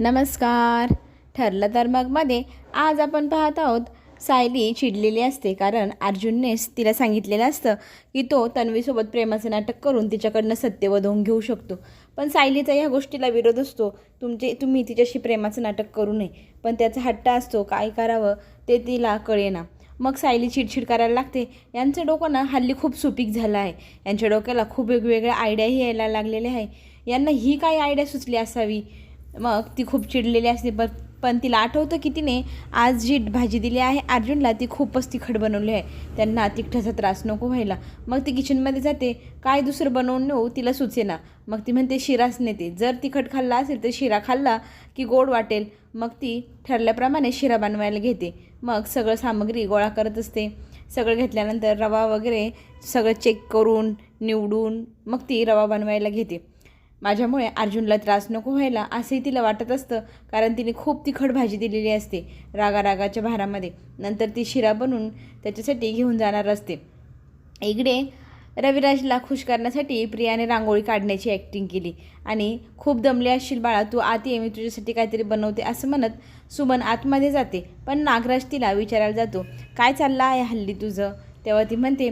नमस्कार. ठरलं तर मगमध्ये आज आपण पाहत आहोत सायली चिडलेली असते कारण अर्जुननेच तिला सांगितलेलं असतं की तो तन्वीसोबत प्रेमाचं नाटक करून तिच्याकडनं सत्य वधवून घेऊ शकतो. पण सायलीचा ह्या गोष्टीला विरोध असतो. तुमचे तुम्ही तिच्याशी प्रेमाचं नाटक करू नये. पण त्याचा हट्ट असतो काय करावं ते तिला कळेना. मग सायली चिडचिड करायला लागते. यांचं डोकं ना हल्ली खूप सुपीक झालं आहे. यांच्या डोक्याला खूप वेगवेगळ्या आयडियाही यायला लागलेल्या आहे. यांना ही काय आयडिया सुचली असावी? मग ती खूप चिडलेली असते पण पण तिला आठवतं की तिने आज जी भाजी दिली आहे अर्जुनला ती खूपच तिखट बनवली आहे. त्यांना तिखटाचा त्रास नको व्हायला. मग ती किचनमध्ये जाते काय दुसरं बनवून नेऊ? तिला सुचेना मग ती म्हणते शिराच नेते. जर तिखट खाल्ला असेल तर शिरा खाल्ला की गोड वाटेल. मग ती ठरल्याप्रमाणे शिरा बनवायला घेते. मग सगळं सामग्री गोळा करत असते. सगळं घेतल्यानंतर रवा वगैरे सगळं चेक करून निवडून मग ती रवा बनवायला घेते. माझ्यामुळे अर्जुनला त्रास नको व्हायला असंही तिला वाटत असतं कारण तिने खूप तिखट भाजी दिलेली असते रागारागाच्या भारामध्ये. नंतर ती शिरा बनवून त्याच्यासाठी घेऊन जाणार असते. इकडे रविराजला खुश करण्यासाठी प्रियाने रांगोळी काढण्याची ॲक्टिंग केली. आणि खूप दमले असशील बाळा तू आत ये मी तुझ्यासाठी काहीतरी बनवते असं म्हणत सुमन आतमध्ये जाते. पण नागराज तिला विचारायला जातो काय चाललं आहे हल्ली तुझं? तेव्हा ती म्हणते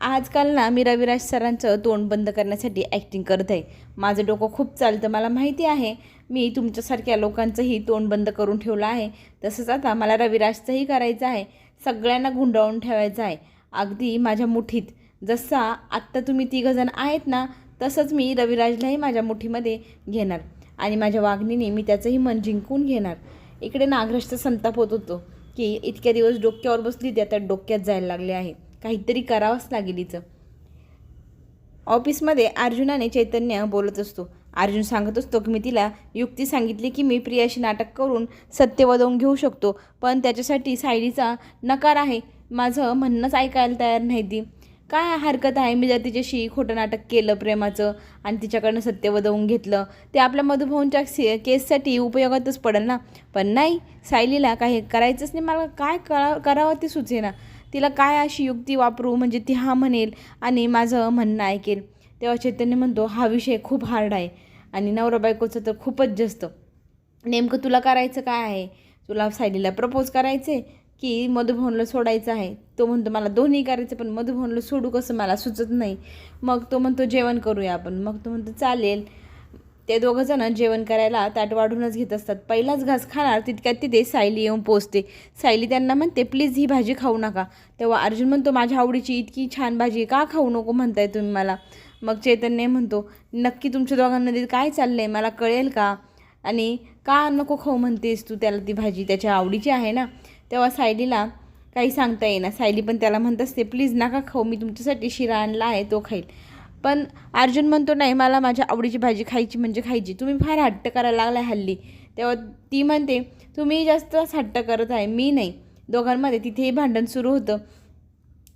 आजकाल ना मी रविराज सरांचं तोंड बंद करण्यासाठी ॲक्टिंग करत आहे. माझं डोकं खूप चालतं मला माहिती आहे. मी तुमच्यासारख्या लोकांचंही तोंड बंद करून ठेवलं आहे. तसंच आता मला रविराजचंही करायचं आहे. सगळ्यांना गुंडाळून ठेवायचं आहे. अगदी माझ्या मुठीत. जसा आत्ता तुम्ही तिघंजण आहेत ना तसंच मी रविराजलाही माझ्या मुठीमध्ये घेणार. आणि माझ्या वागणीने मी त्याचंही मन जिंकून घेणार. इकडे नागराजचा संताप होत होतो की इतक्या दिवस डोक्यावर बसली ती आता डोक्यात जायला लागले आहे. काहीतरी करावंच लागेल हिचं. ऑफिसमध्ये अर्जुनाने चैतन्य बोलत असतो. अर्जुन सांगत असतो की मी तिला युक्ती सांगितली की मी प्रियाशी नाटक करून सत्य वदवून घेऊ शकतो पण त्याच्यासाठी सायलीचा नकार आहे. माझं म्हणणंच ऐकायला तयार नाही ती. काय हरकत आहे? मी जर तिच्याशी खोटं नाटक केलं प्रेमाचं आणि तिच्याकडनं सत्य वदवून घेतलं ते आपल्या मधुभाऊंच्या से केससाठी उपयोगातच पडेल ना? पण नाही सायलीला काही करायचंच नाही. मला काय करा करावं ते सुचेना. तिला काय अशी युक्ती वापरू? म्हणजे ती हा म्हणेल आणि माझं म्हणणं ऐकेल. तेव्हा चैतन्य म्हणतो हा विषय खूप हार्ड आहे आणि नवरा बायकोचं तर खूपच जास्त. नेमकं तुला करायचं काय आहे? तुला सायलीला प्रपोज करायचे की मधुभवनला सोडायचं आहे? तो म्हणतो मला दोन्ही करायचं पण मधुभवनला सोडू कसं? मला सुचत नाही. मग तो म्हणतो जेवण करूया आपण. मग तो म्हणतो चालेल. ते दोघंजणं जेवण करायला ताट वाढूनच घेत असतात. पहिलाच घास खाणार तितक्यात तिथे सायली येऊन पोचते सायली त्यांना म्हणते प्लीज ही भाजी खाऊ नका. तेव्हा अर्जुन म्हणतो माझ्या आवडीची इतकी छान भाजी का खाऊ नको म्हणताय तुम्ही मला? मग चैतन्य म्हणतो नक्की तुमच्या दोघांमध्ये काय चाललं आहे मला कळेल का? आणि का नको खाऊ म्हणतेस तू त्याला ती भाजी? त्याच्या आवडीची आहे ना. तेव्हा सायलीला काही सांगता येईना. सायली पण त्याला म्हणत असते प्लीज नका खाऊ मी तुमच्यासाठी शिरा आणला आहे तो खाईल. पण अर्जुन म्हणतो नाही मला माझ्या आवडीची भाजी खायची म्हणजे खायची. तुम्ही फार हट्ट करायला लागलाय हल्ली. तेव्हा ती म्हणते तुम्ही जास्तच हट्ट करत आहे मी नाही. दोघांमध्ये तिथेही भांडण सुरू होतं.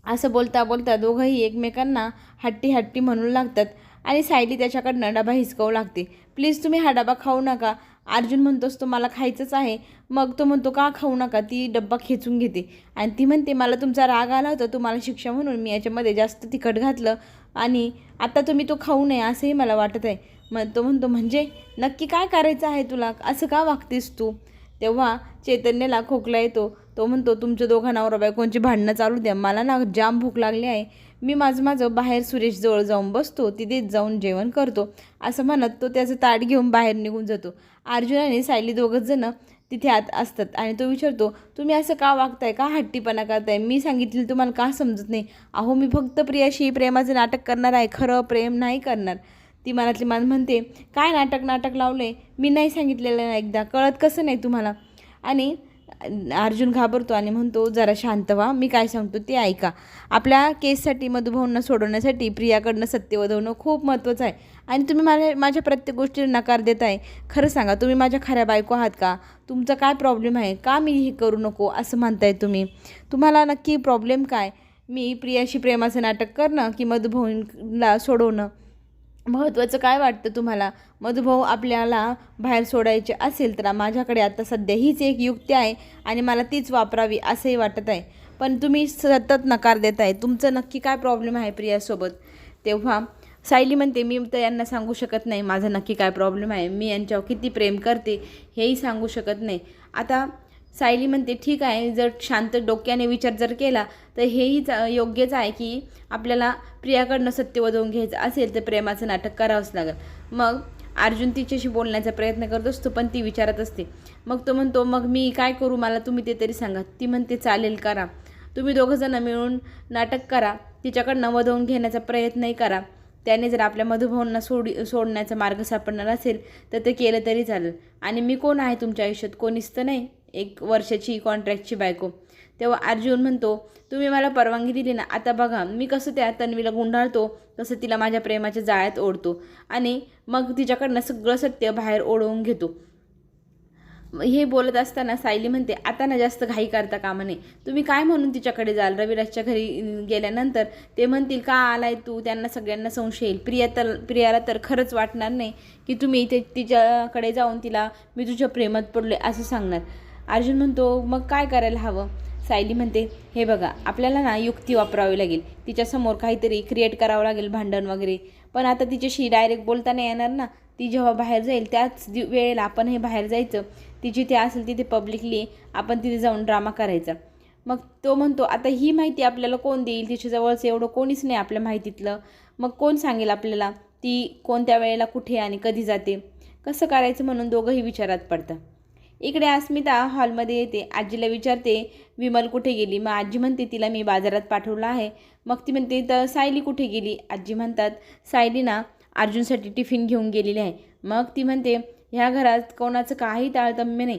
असं बोलता बोलता दोघंही एकमेकांना हट्टी हट्टी म्हणू लागतात आणि सायली त्याच्याकडनं डबा हिसकावू लागते. प्लीज तुम्ही हा डबा खाऊ नका. अर्जुन म्हणतोस तो मला खायचंच आहे. मग तो म्हणतो का खाऊ नका ती डब्बा खेचून घेते. आणि ती म्हणते मला तुमचा राग आला होता तुम्हाला शिक्षा म्हणून मी याच्यामध्ये जास्त तिखट घातलं आणि आता तुम्ही तो खाऊ नये असंही मला वाटत आहे. मग तो म्हणतो म्हणजे नक्की काय करायचं आहे तुला? असं का वागतेस तू? तेव्हा चैतन्याला खोकला येतो. तो म्हणतो तुमच्या दोघांना नवरा बायकोंची भांडणं चालू द्या. मला ना जाम भूक लागली आहे. मी माझं माझं बाहेर सुरेशजवळ जाऊन बसतो तिथेच जाऊन जेवण करतो. असं म्हणत तो त्याचं ताट घेऊन बाहेर निघून जातो. अर्जुन आणि सायली दोघंच जणं तिथे आत असतात आणि तो विचारतो तुम्ही असं का वागताय? का हट्टीपणा करताय? मी सांगितलं तुम्हाला का समजत नाही? अहो मी फक्त प्रियाशी प्रेमाचं नाटक करणार आहे. खरं प्रेम नाही करणार. ती मनातली मान म्हणते काय नाटक नाटक लावलं आहे मी नाही सांगितलेलं ना एकदा. कळत कसं नाही तुम्हाला? आणि अर्जुन घाबरतो आणि म्हणतो जरा शांत व्हा मी काय सांगतो ते ऐका. आपल्या केससाठी मधुभाऊंना सोडवण्यासाठी प्रियाकडनं सत्य वधवणं खूप महत्त्वाचं आहे. आणि तुम्ही माझ्या माझ्या प्रत्येक गोष्टीला नकार देत आहे खरं सांगा तुम्ही माझ्या खऱ्या बायको आहात का? तुमचा काय प्रॉब्लेम आहे? का मी हे करू नको असं म्हणताय तुम्ही? तुम्हाला नक्की प्रॉब्लेम काय? मी प्रियाशी प्रेमाचं नाटक करणं की मधुभाऊंला सोडवणं? महत्त्वाचं काय वाटतं तुम्हाला? मधुभाऊ आपल्याला बाहेर सोडायचे असेल तर माझ्याकडे आता सध्या हीच एक युक्ती आहे आणि मला तीच वापरावी असंही वाटत आहे. पण तुम्ही सतत नकार देत आहे तुमचं नक्की काय प्रॉब्लेम आहे प्रियासोबत? तेव्हा सायली म्हणते मी तर यांना सांगू शकत नाही माझा नक्की काय प्रॉब्लेम आहे. मी यांच्यावर किती प्रेम करते हेही सांगू शकत नाही. आता सायली म्हणते ठीक आहे जर शांत डोक्याने विचार जर केला तर हेही योग्यच आहे की आपल्याला प्रियाकडनं सत्य वधवून घ्यायचं असेल तर प्रेमाचं नाटक करावंच लागेल. मग अर्जुन तिच्याशी बोलण्याचा प्रयत्न करत असतो पण ती विचारत असते मग तो म्हणतो मग मी काय करू मला तुम्ही ते तरी सांगा. ती म्हणते चालेल करा तुम्ही दोघंजणं मिळून नाटक करा तिच्याकडनं वधवून घेण्याचा प्रयत्नही करा त्याने जर आपल्या मधुभाऊंना सोडी सोडण्याचा मार्ग सापडणार असेल तर ते केलं तरी चालेल. आणि मी कोण आहे तुमच्या आयुष्यात? कोणीच तर नाही? एक वर्षाची कॉन्ट्रॅक्टची बायको. तेव्हा अर्जुन म्हणतो तुम्ही मला परवानगी दिली ना आता बघा मी कसं त्या तन्वीला गुंडाळतो तसं तिला माझ्या प्रेमाच्या जाळ्यात ओढतो आणि मग तिच्याकडनं सगळं सत्य बाहेर ओढवून घेतो. हे बोलत असताना सायली म्हणते आता ना जास्त घाई करता कामा नये. तुम्ही काय म्हणून तिच्याकडे जाल? रविराजच्या घरी गेल्यानंतर ते म्हणतील का आलाय तू? त्यांना सगळ्यांना संशय येईल. प्रिया तर प्रियाला तर खरंच वाटणार नाही की तुम्ही इथे तिच्याकडे जाऊन तिला मी तुझ्या प्रेमात पडले असं सांगणार. अर्जुन म्हणतो मग काय करायला हवं? सायली म्हणते हे बघा आपल्याला ना युक्ती वापरावी लागेल. तिच्यासमोर काहीतरी क्रिएट करावं लागेल भांडण वगैरे. पण आता तिच्याशी डायरेक्ट बोलता नाही येणार ना ती जेव्हा बाहेर जाईल त्याच दि- वेळेला आपण हे बाहेर जायचं. ती जिथे असेल तिथे पब्लिकली आपण तिथे जाऊन ड्रामा करायचा. मग तो म्हणतो आता ही माहिती आपल्याला कोण देईल? तिच्याजवळचं एवढं कोणीच नाही आपल्या माहितीतलं. मग कोण सांगेल आपल्याला? ती कोणत्या वेळेला कुठे आणि कधी जाते? कसं करायचं म्हणून दोघंही विचारात पडतं इकडे अस्मिता हॉलमध्ये येते. आजीला विचारते विमल कुठे गेली? मग आजी म्हणते तिला मी बाजारात पाठवलं आहे. मग ती म्हणते तर सायली कुठे गेली? आजी म्हणतात सायली ना अर्जुनसाठी टिफिन घेऊन गेलेली आहे. मग ती म्हणते ह्या घरात कोणाचं काही ताळतम्य नाही.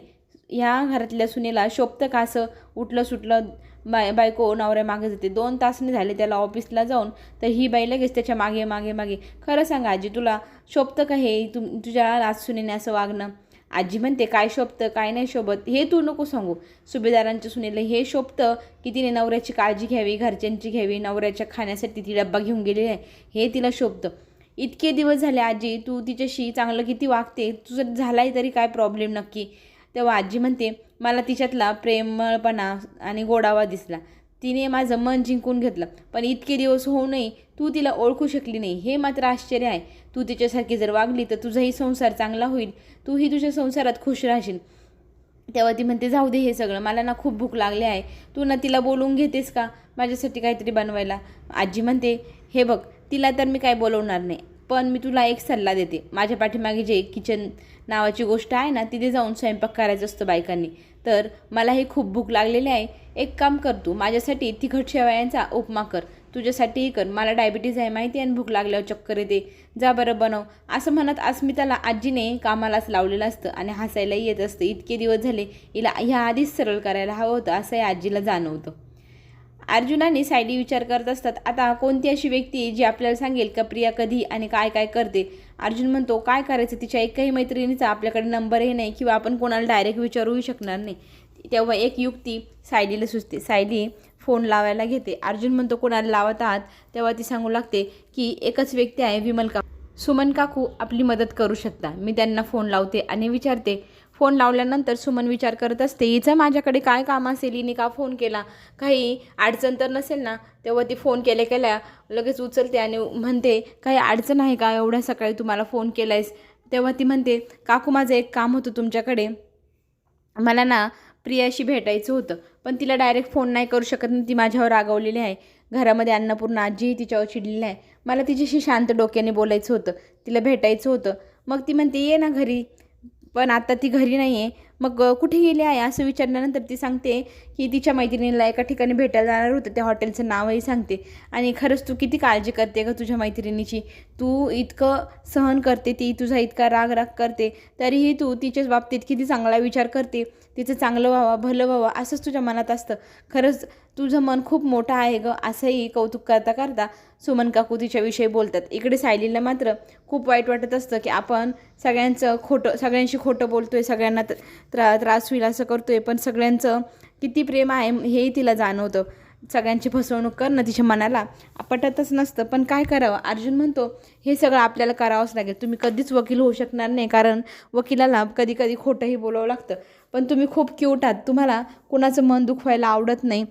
ह्या घरातल्या सुनेला शोभतं का असं? उठलं सुटलं बाय बायको नवऱ्या मागे जाते. दोन तासने झाले त्याला ऑफिसला जाऊन तर ही बाई लगेच त्याच्यामागे मागे मागे. खरं सांगा आजी तुला शोभतं का हे? तुम तुझ्या आज सुनेने असं वागणं. आजी म्हणते काय शोभतं काय नाही शोभत हे तू नको सांगू. सुभेदारांच्या सुनेला हे शोभतं की तिने नवऱ्याची काळजी घ्यावी घरच्यांची घ्यावी नवऱ्याच्या खाण्यासाठी ती डब्बा घेऊन गेलेली आहे. हे तिला शोभतं. इतके दिवस झाले आजी तू तिच्याशी चांगलं किती वागते? तुझं झालाय तरी काय प्रॉब्लेम नक्की? तेव्हा आजी म्हणते मला तिच्यातला प्रेमळपणा आणि गोडावा दिसला. तिने माझं मन जिंकून घेतलं. पण इतके दिवस होऊनही तू तिला ओळखू शकली नाही. हे मात्र आश्चर्य आहे. तू तिच्यासारखी जर वागली तर तुझाही संसार चांगला होईल. तूही तुझ्या संसारात खुश राहशील. तेव्हा ती म्हणते जाऊ दे हे सगळं. मला ना खूप भूक लागली आहे. तू ना तिला बोलवून घेतेस का माझ्यासाठी काहीतरी बनवायला? आजी म्हणते हे बघ तिला तर मी काय बोलवणार नाही. पण मी तुला एक सल्ला देते. माझ्या पाठीमागे जे किचन नावाची गोष्ट आहे ना तिथे जाऊन स्वयंपाक करायचं असतं बायकांनी. तर मला हे खूप भूक लागलेली आहे. एक काम कर तू माझ्यासाठी तिखट शेवयांचा उपमा कर. तुझ्यासाठीही कर. मला डायबिटीज आहे माहिती आहे आणि भूक लागल्यावर चक्कर येते जा बरं बनव. असं म्हणत अस्मिताला आजीने कामालाच लावलेलं असतं आणि हसायलाही येत असतं. इतके दिवस झाले हिला ह्या आधीच सरळ करायला हवं होतं असंही आजीला जाणवतं. अर्जुनाने सायडी विचार करत असतात आता कोणती अशी व्यक्ती जी आपल्याला सांगेल का प्रिया कधी आणि काय काय करते? अर्जुन म्हणतो काय करायचं? तिच्या एकही मैत्रिणीचा आपल्याकडे नंबरही नाही किंवा आपण कोणाला डायरेक्ट विचारूही शकणार नाही. तेव्हा एक युक्ती सायलीला सुचते. सायली फोन लावायला घेते. अर्जुन म्हणतो कोणाला लावत आहात? तेव्हा ती सांगू लागते की एकच व्यक्ती आहे विमल का सुमन काकू आपली मदत करू शकता. मी त्यांना फोन लावते आणि विचारते. फोन लावल्यानंतर सुमन विचार करत असते हिचं माझ्याकडे काय काम असेल? हिने का फोन केला? काही अडचण तर नसेल ना? तेव्हा ती फोन केल्या केल्या लगेच उचलते आणि म्हणते काही अडचण आहे का? एवढ्या सकाळी तुम्हाला फोन केला आहेस तेव्हा ती म्हणते काकू माझं एक काम होतं तुमच्याकडे. मला ना प्रियाशी भेटायचं होतं पण तिला डायरेक्ट फोन नाही करू शकत नाही ती माझ्यावर रागवलेली आहे. घरामध्ये अन्नपूर्ण आजीही तिच्यावर चिडलेली आहे. मला तिच्याशी शांत डोक्याने बोलायचं होतं. तिला भेटायचं होतं. मग ती म्हणते ये ना घरी. पण आता ती घरी नाही आहे मग कुठे गेली आहे असं विचारल्यानंतर ती सांगते की तिच्या मैत्रिणीला एका ठिकाणी भेटायला जाणार होतं. त्या हॉटेलचं नावही सांगते. आणि खरंच तू किती काळजी करते का तुझ्या मैत्रिणीची. तू इतकं सहन करते ती तुझा इतका राग राग करते. तरीही तू तिच्याच बाबतीत किती चांगला विचार करते. तिचं चांगलं व्हावं भलं व्हावं असंच तुझ्या मनात असतं. खरंच तुझं मन खूप मोठं आहे ग असंही कौतुक करता करता सुमन काकू तिच्याविषयी बोलतात. इकडे सायलीला मात्र खूप वाईट वाटत असतं की आपण सगळ्यांचं खोटं सगळ्यांशी खोटं बोलतो आहे सगळ्यांना त्रा त्रास होईल असं करतो आहे पण सगळ्यांचं किती प्रेम आहे हेही तिला जाणवतं. सगळ्यांची फसवणूक करणं तिच्या मनाला पटतच नसतं. पण काय करावं? अर्जुन म्हणतो हे सगळं आपल्याला करावंच लागेल. तुम्ही कधीच वकील होऊ शकणार नाही कारण वकिलाला कधी कधी खोटंही बोलावं लागतं. पण तुम्ही खूप क्यूट आहात. तुम्हाला कुणाचं मन दुखवायला आवडत नाही.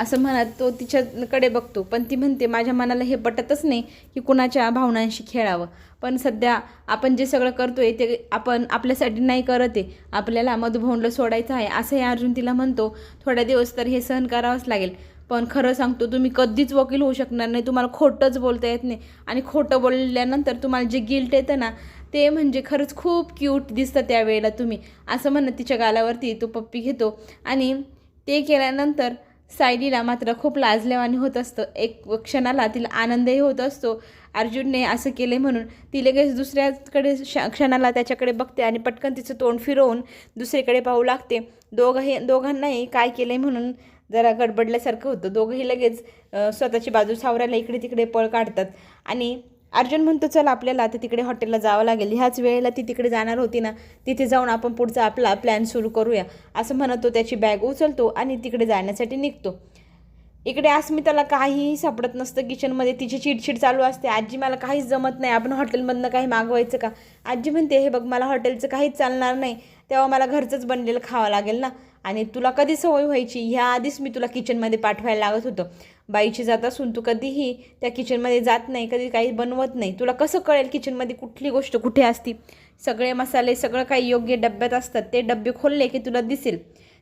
असं म्हणत तो तिच्याकडे बघतो. पण ती म्हणते माझ्या मनाला हे पटतच नाही की कुणाच्या भावनांशी खेळावं. पण सध्या आपण जे सगळं करतो आहे ते आपण आपल्यासाठी नाही करत आहे. आपल्याला मधुभवनला सोडायचं आहे. असंही अर्जुन तिला म्हणतो. थोड्या दिवस तर हे सहन करावंच लागेल. पण खरं सांगतो तुम्ही कधीच वकील होऊ शकणार नाही. तुम्हाला खोटंच बोलता येत नाही. आणि खोटं बोलल्यानंतर तुम्हाला जे गिल्ट येतं ना ते म्हणजे खरंच खूप क्यूट दिसतं त्यावेळेला तुम्ही. असं म्हणत तिच्या गालावरती तो पप्पी घेतो. आणि ते केल्यानंतर सायलीला मात्र खूप लाजल्यावाने होत असतं. एक क्षणाला तिला आनंदही होत असतो. अर्जुनने असं केले म्हणून ती लगेच दुसऱ्याकडे श क्षणाला त्याच्याकडे बघते आणि पटकन तिचं तोंड फिरवून दुसरीकडे पाहू लागते. दोघंही दोघांनाही काय केलं म्हणून जरा गडबडल्यासारखं होतं. दोघंही लगेच स्वतःची बाजू सावरायला इकडे तिकडे पळ काढतात. आणि अर्जुन म्हणतो चल आपल्याला आता तिकडे हॉटेलला जावं लागेल. ह्याच वेळेला ती तिकडे जाणार होती ना तिथे जाऊन आपण पुढचा आपला प्लॅन सुरू करूया. असं म्हणत त्याची बॅग उचलतो आणि तिकडे जाण्यासाठी निघतो. इकडे अस्मिताला काहीही सापडत नसतं. किचनमध्ये तिची चिडचिड चालू असते. आजी मला काहीच जमत नाही. आपण हॉटेलमधनं काही मागवायचं का? आजी म्हणते हे बघ मला हॉटेलचं काहीच चालणार नाही. तेव्हा मला घरचंच बनलेलं खावं लागेल ना. आणि तुला कधी सवय व्हायची? ह्या आधीच मी तुला किचनमध्ये पाठवायला लागत होतं. बाईची जात असून तू कधीही त्या किचनमध्ये जात नाही कधी काही बनवत नाही. तुला कसं कळेल किचनमध्ये कुठली गोष्ट कुठे असती? सगळे मसाले सगळं काही योग्य डब्यात असतात. ते डबे खोलले की तुला दिसेल.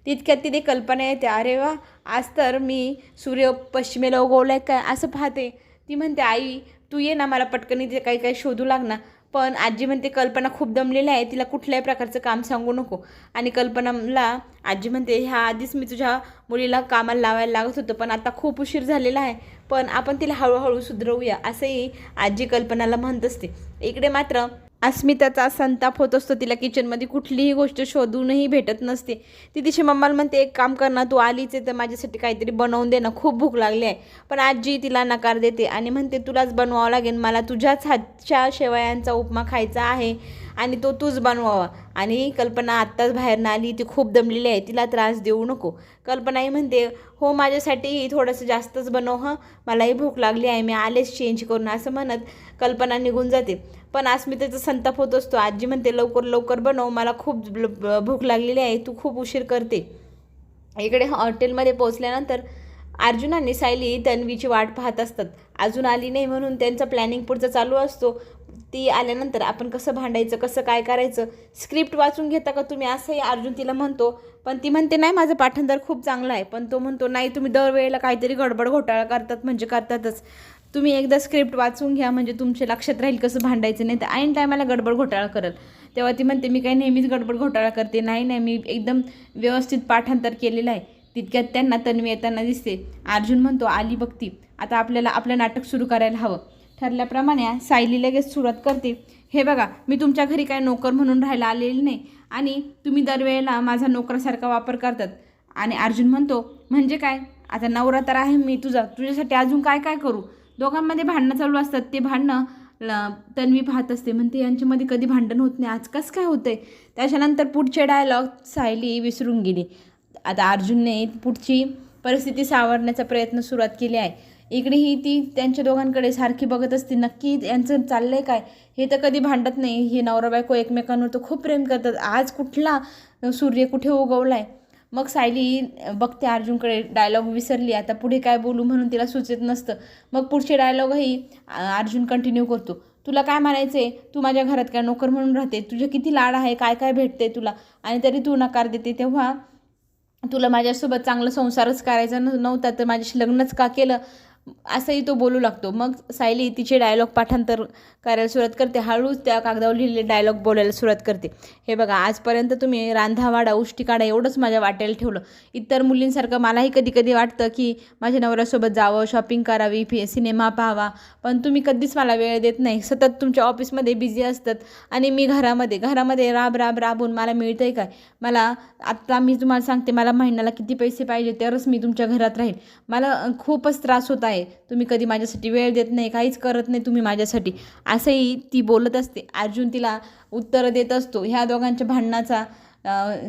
तितक्यात तिथे कल्पना येते. अरे वा आज तर मी सूर्य पश्चिमेला उगवलाय काय? असं पाहते. ती म्हणते आई तू ये ना मला पटकन इथे काही काही शोधू लागना पण आजी म्हणते कल्पना खूप दमलेली आहे तिला कुठल्याही प्रकारचं काम सांगू नको. आणि कल्पनाला आजी म्हणते ह्या आधीच मी तुझ्या मुलीला कामाला लावायला लागत होतं पण आता खूप उशीर झालेला आहे पण आपण तिला हळूहळू सुधरवूया असंही आजी कल्पनाला म्हणत असते. इकडे मात्र अस्मिताचा संताप होत असतो. तिला किचनमध्ये कुठलीही गोष्ट शोधूनही भेटत नसते. ती तिच्या मम्माला म्हणते एक काम कर ना तू आलीच आहे तर माझ्यासाठी काहीतरी बनवून दे ना खूप भूक लागली आहे. पण आजी तिला नकार देते आणि म्हणते तुलाच बनवावं लागेल. मला तुझ्याच हातच्या शेवयांचा उपमा खायचा आहे. आणि तो तूच बनवावा. आणि कल्पना आत्ताच बाहेर आली ती खूप दमलेली आहे तिला त्रास देऊ नको. कल्पनाही म्हणते हो माझ्यासाठी थोडंसं जास्तच बनव हं. मलाही भूक लागली आहे मी आलेच चेंज करून असं म्हणत कल्पना निघून जाते. पण अस्मितेचा संताप होत असतो. आजी म्हणते लवकर लवकर बनव मला खूप भूक लागलेली आहे तू खूप उशीर करते. इकडे हॉटेलमध्ये पोहोचल्यानंतर अर्जुन आणि सायली तन्वीची वाट पाहत असतात. अजून आली नाही म्हणून त्यांचा प्लॅनिंग पुढचा चालू असतो. ती आल्यानंतर आपण कसं भांडायचं कसं काय करायचं? स्क्रिप्ट वाचून घेता का तुम्ही? असंही अर्जुन तिला म्हणतो. पण ती म्हणते नाही माझं पाठांतर खूप चांगलं आहे. पण तो म्हणतो नाही तुम्ही दरवेळेला काहीतरी गडबड घोटाळा करतात म्हणजे करतातच. तुम्ही एकदा स्क्रिप्ट वाचून घ्या म्हणजे तुमच्या लक्षात राहील कसं भांडायचं. नाही तर ऐन टायमाला गडबड घोटाळा करेल. तेव्हा ती म्हणते मी काही नेहमीच गडबड घोटाळा करते. नाही नाही मी एकदम व्यवस्थित पाठांतर केलेलं आहे. तितक्यात त्यांना तन्वी येताना दिसते. अर्जुन म्हणतो आली बघती आता आपल्याला आपलं नाटक सुरू करायला हवं. ठरल्याप्रमाणे सायली लगेच सुरुवात करते. हे बघा मी तुमच्या घरी काय नोकर म्हणून राहायला आलेली नाही आणि तुम्ही दरवेळेला माझा नोकरासारखा वापर करतात. आणि अर्जुन म्हणतो म्हणजे काय? आता नवरा तर आहे मी तुझा. तुझ्यासाठी अजून काय काय करू? दोघांमध्ये भांडणं चालू असतात. ते भांडणं ल- तन्वी पाहत असते. म्हणते यांच्यामध्ये कधी भांडण होत नाही. आज कसं काय होतंय? त्याच्यानंतर पुढचे डायलॉग सायली विसरून गेली. आता अर्जुनने पुढची परिस्थिती सावरण्याचा प्रयत्न सुरुवात केली आहे. इकडेही ती त्यांच्या दोघांकडे सारखी बघत असते नक्की यांचं चाललंय काय? हे तर कधी भांडत नाही. हे नवरा बायको एकमेकांवर तर खूप प्रेम करतात. आज कुठला सूर्य कुठे उगवलाय? मग सायली बघते अर्जुनकडे डायलॉग विसरली. आता पुढे काय बोलू म्हणून तिला सुचत नसतं. मग पुढचे डायलॉगही अर्जुन कंटिन्यू करतो. तुला काय म्हणायचं आहे तू माझ्या घरात काय नोकर म्हणून राहते? तुझे किती लाड आहे? काय काय भेटते तुला? आणि तरी तू नकार देते. तेव्हा तुला माझ्यासोबत चांगला संसारच करायचा नव्हता तर माझ्याशी लग्नच का केलं? असंही तो बोलू लागतो. मग सायली तिचे डायलॉग पाठांतर करायला सुरुवात करते. हळूच त्या कागदावर लिहिलेले डायलॉग बोलायला सुरुवात करते. हे बघा आजपर्यंत तुम्ही रांधावाडा उष्टी काढा एवढंच माझ्या वाटेल ठेवलं. इतर मुलींसारखं मलाही कधी कधी वाटतं की माझ्या नवऱ्यासोबत जावं शॉपिंग करावी फि सिनेमा पाहावा. पण तुम्ही कधीच मला वेळ देत नाही. सतत तुमच्या ऑफिसमध्ये बिझी असतात आणि मी घरामध्ये घरामध्ये राब राब राबून मला मिळतं आहे काय? मला आत्ता मी तुम्हाला सांगते मला महिन्याला किती पैसे पाहिजे तरच मी तुमच्या घरात राहील मला खूपच त्रास होत आहे. तुम्ही कधी माझ्यासाठी वेळ देत नाही काहीच करत नाही तुम्ही माझ्यासाठी. असंही ती बोलत असते. अर्जुन तिला उत्तरं देत असतो. ह्या दोघांच्या भांडणाचा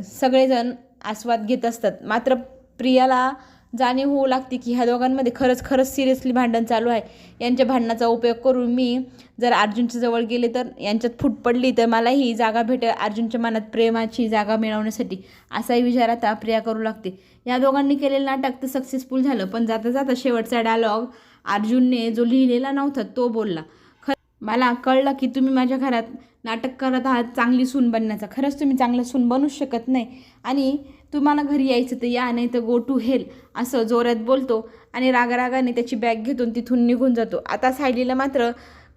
सगळेजण आस्वाद घेत असतात. मात्र प्रियाला जाणीव होऊ लागते की ह्या दोघांमध्ये खरंच खरंच सिरियसली भांडण चालू आहे. यांच्या भांडणाचा उपयोग करून मी जर अर्जुनच्या जवळ गेले तर यांच्यात फूट पडली तर मलाही जागा भेटेल अर्जुनच्या मनात प्रेमाची जागा मिळवण्यासाठी असाही विचार आता प्रिया करू लागते. या दोघांनी केलेलं नाटक तर सक्सेसफुल झालं पण जाता जाता शेवटचा डायलॉग अर्जुनने जो लिहिलेला नव्हता तो बोलला. ख मला कळलं की तुम्ही माझ्या घरात नाटक करत आहात चांगली सून बनण्याचा. खरंच तुम्ही चांगलं सून बनूच शकत नाही. आणि तुम्हाला घरी यायचं तर या नाही तर गो टू हेल असं जोरात बोलतो. आणि रागारागाने त्याची बॅग घेतून तिथून निघून जातो. आता सायलीला मात्र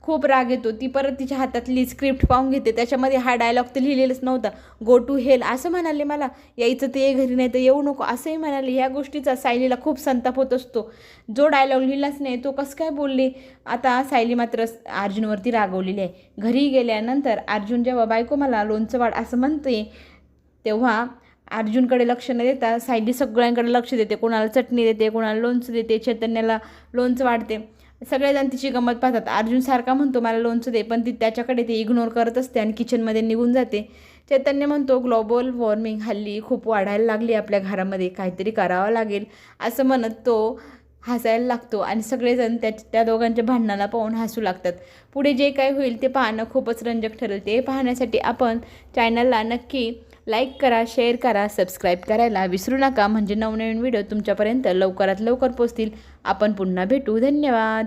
खूप राग येतो. ती परत तिच्या हातातली स्क्रिप्ट पाहून घेते. त्याच्यामध्ये हा डायलॉग तर लिहिलेलाच नव्हता. गो टू हेल असं म्हणाले मला. यायचं ते ये घरी नाही तर येऊ नको. असंही म्हणाले. ह्या गोष्टीचा सायलीला खूप संताप होत असतो. जो डायलॉग लिहिलाच नाही तो कसं काय बोलले? आता सायली मात्र अर्जुनवरती रागवलेली आहे. घरी गेल्यानंतर अर्जुन जेव्हा बायको मला लोणचं वाढ असं म्हणते तेव्हा अर्जुनकडे लक्ष न देता सायली सगळ्यांकडे लक्ष देते. कोणाला चटणी देते कोणाला लोणचं देते चैतन्याला लोणचं वाढते. सगळेजण तिची गंमत पाहतात. अर्जुन सारखा म्हणतो मला लोणचं दे. पण ती त्याच्याकडे ते इग्नोर करत असते आणि किचनमध्ये निघून जाते. चैतन्य म्हणतो ग्लोबल वॉर्मिंग हल्ली खूप वाढायला लागली आपल्या घरामध्ये. काहीतरी करावं लागेल. असं म्हणत तो हसायला लागतो आणि सगळेजण त्या त्या दोघांच्या भांडणाला पाहून हसू लागतात. पुढे जे काय होईल ते पाहणं खूपच रंजक ठरेल. ते पाहण्यासाठी आपण चॅनलला नक्की लाईक करा शेअर करा सबस्क्राईब करायला विसरू नका. म्हणजे नवनवीन व्हिडिओ तुमच्यापर्यंत लवकरात लवकर पोचतील. आपण पुन्हा भेटू. धन्यवाद.